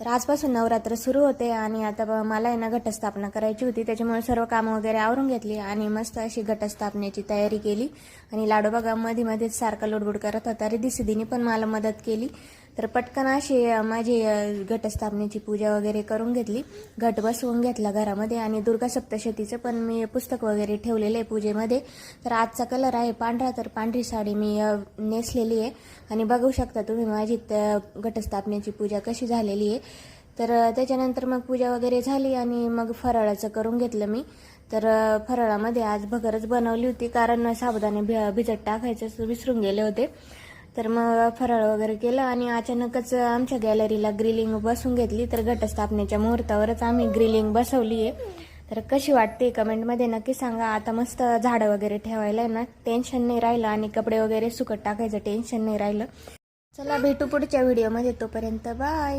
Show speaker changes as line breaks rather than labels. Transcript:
तर आजपासून नवरात्र सुरू होते आणि आता ब- मला आहे ना घटस्थापना करायची होती. त्याच्यामुळे सर्व कामं वगैरे आवरून घेतली आणि मस्त अशी घटस्थापनेची तयारी केली. आणि लाडोबागा मध्ये मध्येच सारखा लोडबुड करत होता. रे सिद्धीने पण मला मदत केली. तर पटकन अशी माझी घटस्थापनेची पूजा वगैरे करून घेतली. घट बसवून घेतला घरामध्ये आणि दुर्गा सप्तशतीचं पण मी पुस्तक वगैरे ठेवलेलं आहे पूजेमध्ये. तर आजचा कलर आहे पांढरा तर पांढरी साडी मी नेसलेली आहे. आणि बघू शकता तुम्ही माझी घटस्थापनेची पूजा कशी झालेली आहे. तर त्याच्यानंतर मग पूजा वगैरे झाली आणि मग फराळाचं करून घेतलं मी. तर फराळामध्ये आज भगरच बनवली होती कारण साबुदाणे भि भिजत टाकायचं विसरून गेले होते. तर मग फराळ वगैरे केलं आणि अचानकच आमच्या गॅलरीला ग्रिलिंग बसून घेतली. तर घटस्थापनेच्या मुहूर्तावरच आम्ही ग्रिलिंग बसवली आहे तर कशी वाटते कमेंटमध्ये नक्की सांगा. आता मस्त झाडं वगैरे ठेवायला आहे ना टेन्शन नाही राहिलं आणि कपडे वगैरे सुकट टाकायचं टेन्शन नाही राहिलं. चला भेटू पुढच्या व्हिडिओमध्ये तोपर्यंत बाय.